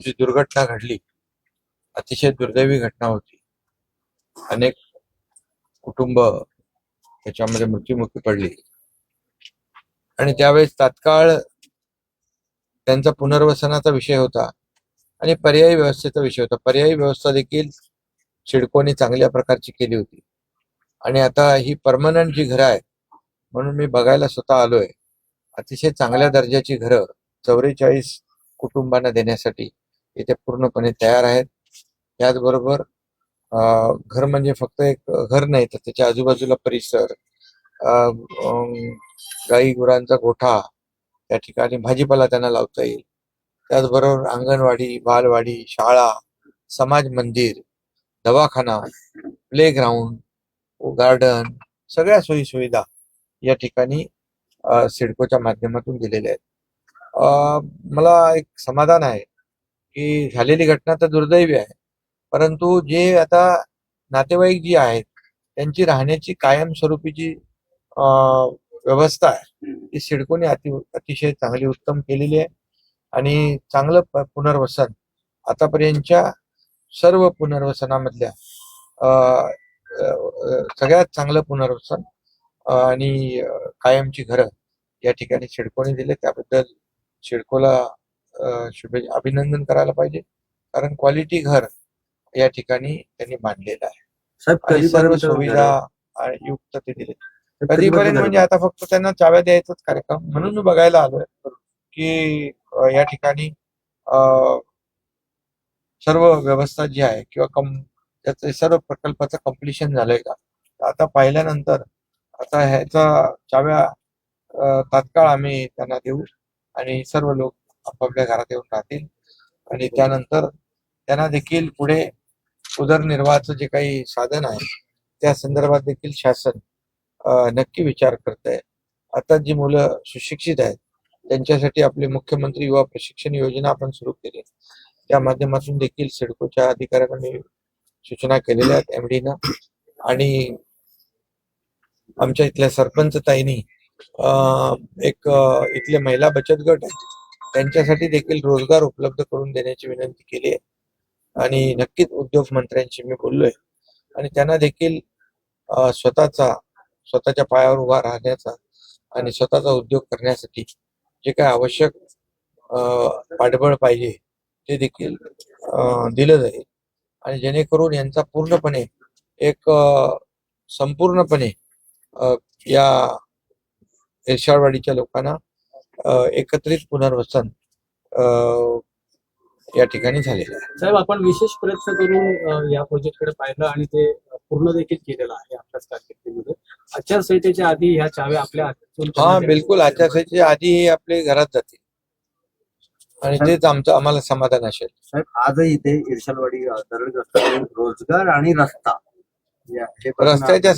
जी दुर्घटना घडली अतिशय दुर्दैवी घटना होती. अनेक कुटुंब त्याच्यामध्ये मृत्युमुखी पडली. आणि त्यावेळेस तात्काळ त्यांचा पुनर्वसनाचा विषय होता आणि पर्यायी व्यवस्थेचा विषय होता. पर्यायी व्यवस्था देखील सिडकोने चांगल्या प्रकारची केली होती. आणि आता ही परमनंट जी घरं आहेत म्हणून मी बघायला स्वतः आलोय. अतिशय चांगल्या दर्जाची घरं चौवेचाळीस कुटुंबांना देण्यासाठी इथे पूर्णपणे तयार आहेत. त्याचबरोबर घर म्हणजे फक्त एक घर नाही तर त्याच्या आजूबाजूला परिसर गाई गुरांचा गोठा त्या ठिकाणी भाजीपाला त्यांना लावता येईल. त्याचबरोबर अंगणवाडी बालवाडी शाळा समाज मंदिर दवाखाना प्लेग्राऊंड गार्डन सगळ्या सोयी सुविधा या ठिकाणी सिडकोच्या माध्यमातून दिलेल्या आहेत. मला एक समाधान आहे की झालेली घटना तर दुर्दैवी आहे. परंतु जे आता नातेवाईक जी आहेत त्यांची राहण्याची कायमस्वरूपीची जी व्यवस्था आहे. ती सिडकोने अति अतिशय चांगली उत्तम केलेली आहे आणि चांगलं प- पुनर्वसन आतापर्यंतच्या सर्व पुनर्वसनामधल्या सगळ्यात चांगलं पुनर्वसन आणि कायमची घरं या ठिकाणी सिडकोने दिले. त्याबद्दल सिडकोला अ, शुभे अभिनंदन करायला पाहिजे. कारण क्वालिटी घर या ठिकाणी त्यांनी बांधलेलं आहे. सर्व सुविधा युक्त ते दिले. कधीपर्यंत म्हणजे आता फक्त त्यांना चाव्या द्यायचाच कार्यक्रम. म्हणून मी बघायला आलोय. की या ठिकाणी सर्व व्यवस्था जी आहे किंवा कम त्याचं सर्व प्रकल्पाचं कम्प्लिशन झालंय का? आता पाहिल्यानंतर आता ह्याचा चाव्या तात्काळ आम्ही त्यांना देऊ. आणि सर्व लोक आपापल्या घरात येऊन राहतील. आणि त्यानंतर त्यांना देखील पुढे उदरनिर्वाहाचं जे काही साधन आहे त्या संदर्भात देखील शासन नक्की विचार करत आहे आता जी मुलं सुशिक्षित आहेत त्यांच्यासाठी आपले मुख्यमंत्री युवा प्रशिक्षण योजना आपण सुरू केली. त्या माध्यमातून देखील सिडकोच्या अधिकाऱ्यांना मी सूचना केलेल्या आहेत एमडीनं आणि आमच्या इथल्या सरपंच ताईनी एक इथले महिला बचत गट आहेत. त्यांच्यासाठी देखील रोजगार उपलब्ध करून देण्याची विनंती केली आहे. आणि नक्कीच उद्योग मंत्र्यांशी मी बोललोय. आणि त्यांना देखील स्वतःचा स्वतःच्या पायावर उभा राहण्याचा आणि स्वतःचा उद्योग करण्यासाठी जे काय आवश्यक पाठबळ पाहिजे ते देखील दिलं जाईल. आणि जेणेकरून यांचा पूर्णपणे एक संपूर्णपणे या एरशाळवाडीच्या लोकांना एकत्रित पुनर्वसन या ठिकाणी झालेलं आहे साहेब आपण विशेष प्रयत्न करून या प्रोजेक्टकडे पाहिलं आणि ते पूर्ण देखील केलेलं आहे आपल्याच कारकिर्दीमध्ये. आचारसंहितेच्या आधी ह्या चाव्या आपल्या हा बिलकुल. आचारसंहितेच्या आधी हे आपले घरात जातील आणि तेच आमचं आम्हाला समाधान असेल. साहेब आजही इथे इर्शालवाडी रोजगार आणि रस्ता. रस्त्याच्या